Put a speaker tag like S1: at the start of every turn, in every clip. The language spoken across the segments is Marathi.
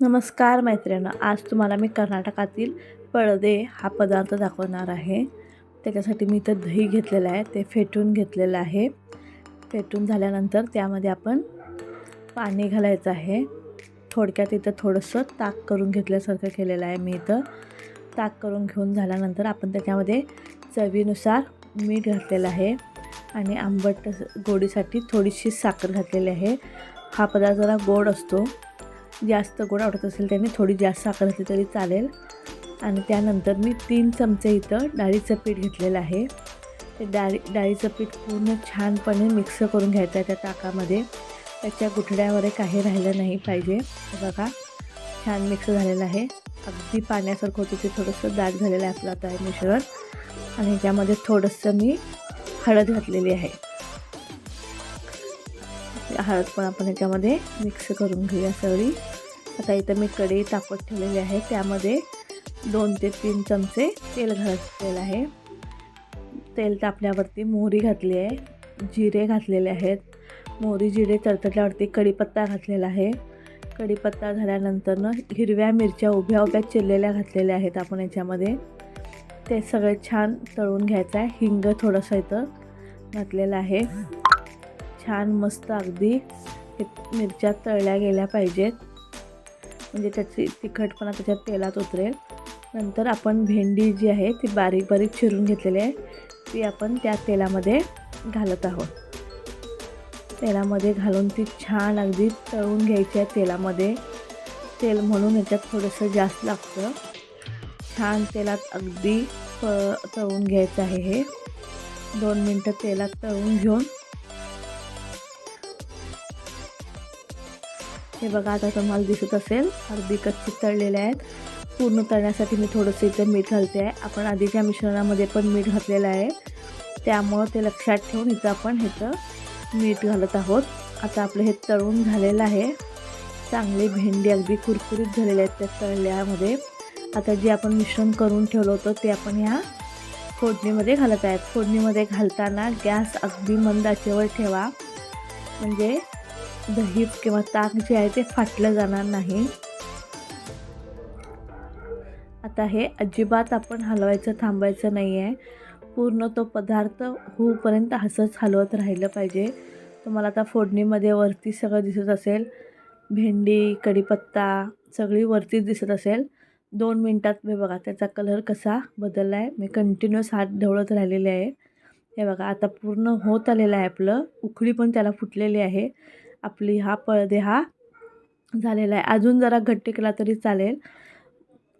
S1: नमस्कार मैत्रिणी आज तुम्हाला मी कर्नाटकातील पळदे हा पदार्थ दाखवणार आहे. त्याच्यासाठी मी इथं दही घेतलेलं आहे ते फेटून घेतलेलं आहे. फेटून झाल्यानंतर त्यामध्ये आपण पाणी घालायचं आहे. थोडक्यात इथं थोडंसं ताक करून घेतल्यासारखं केलेलं आहे मी इथं. ताक करून घेऊन झाल्यानंतर आपण त्याच्यामध्ये चवीनुसार मीठ घातलेलं आहे आणि आंबट गोडीसाठी थोडीशी साखर घातलेली आहे. हा पदार्थ जरा गोड असतो. जास्त गोड आवडत असेल त्याने थोडी जास्त साखर असली तरी चालेल. आणि त्यानंतर मी तीन चमचे इथं डाळीचं पीठ घेतलेलं आहे. ते डाळी डाळीचं पीठ पूर्ण छानपणे मिक्स करून घ्यायचं आहे त्या ताकामध्ये. त्याच्या गुठड्यावर काही राहिलं नाही पाहिजे. बघा छान मिक्स झालेलं आहे. अगदी पाण्यासारखं होतं ते थोडंसं दाट झालेलं आहे आपलं आता मिश्रण. आणि त्यामध्ये थोडंसं मी हळद घातलेली आहे. हळद पण आपण याच्यामध्ये मिक्स करून घेऊया सगळी आता इथं मी कढई तापत ठेवलेली आहे. त्यामध्ये दोन ते तीन चमचे तेल घातलेलं आहे. तेल तापल्यावरती मोहरी घातली आहे. जिरे घातलेले आहेत. मोहरी जिरे तडतडल्यावरती कढीपत्ता घातलेला आहे. कढीपत्ता झाल्यानंतरनं हिरव्या मिरच्या उभ्या उभ्या चिरलेल्या घातलेल्या आहेत आपण याच्यामध्ये. ते सगळे छान तळून घ्यायचं आहे. हिंग थोडंसं इथं घातलेलं आहे. छान मस्त अगदी हे मिरच्या तळल्या गेल्या पाहिजेत. म्हणजे त्याची तिखटपणा त्याच्यात तेलात उतरेल. नंतर आपण भेंडी जी आहे ती बारीक बारीक चिरून घेतलेली आहे. ती आपण त्या तेलामध्ये घालत आहोत. तेलामध्ये घालून ती छान अगदी तळून घ्यायची आहे तेलामध्ये. तेल म्हणून याच्यात थोडंसं जास्त लागतं. छान तेलात अगदी तळून घ्यायचं आहे हे. दोन मिनटं तेलात तळून घेऊन हे बघा आता तुम्हाला दिसत असेल अगदी कच्ची तळलेले आहेत. पूर्ण तळण्यासाठी मी थोडंसं इथं मीठ घालते आहे. आपण आधीच्या मिश्रणामध्ये पण मीठ घातलेलं आहे. त्यामुळं ते लक्षात ठेवून इथं आपण ह्याचं मीठ घालत आहोत. आता आपलं हे तळून झालेलं आहे. चांगली भेंडी अगदी कुरकुरीत झालेली आहेत त्या तळल्यामध्ये. आता जे आपण मिश्रण करून ठेवलं होतं ते आपण ह्या फोडणीमध्ये घालत आहेत. फोडणीमध्ये घालताना गॅस अगदी मंद आचेवर ठेवा. म्हणजे दही किंवा ताक जे आहे ते फाटलं जाणार नाही. आता हे अजिबात आपण हलवायचं थांबायचं नाही आहे पूर्ण तो पदार्थ होऊपर्यंत असंच हलवत राहिलं पाहिजे. तुम्हाला आता फोडणीमध्ये वरती सगळं दिसत असेल. भेंडी कढीपत्ता सगळी वरतीच दिसत असेल. दोन मिनटात मी बघा त्याचा कलर कसा बदलला आहे मी कंटिन्युअस हात ढवळत राहिलेले आहे. हे बघा आता पूर्ण होत आलेलं आहे आपलं. उकळी पण त्याला फुटलेली आहे. आपली हा पळदे हा झालेला आहे. अजून जरा घट्ट केला तरी चालेल.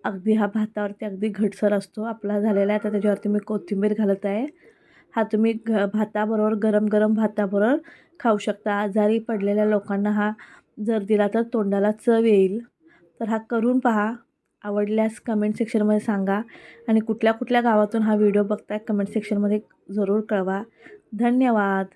S1: अगदी हा भातावरती अगदी घटसर असतो. आपला झालेला आहे. तर त्याच्यावरती मी कोथिंबीर घालत आहे. हा तुम्ही घ भाताबरोबर गरम गरम भाताबरोबर खाऊ शकता. आजारी पडलेल्या लोकांना हा जर दिला तर तोंडाला चव येईल. तर हा करून पहा. आवडल्यास कमेंट सेक्शनमध्ये सांगा. आणि कुठल्या कुठल्या गावातून हा व्हिडिओ बघताय कमेंट सेक्शनमध्ये जरूर कळवा. धन्यवाद.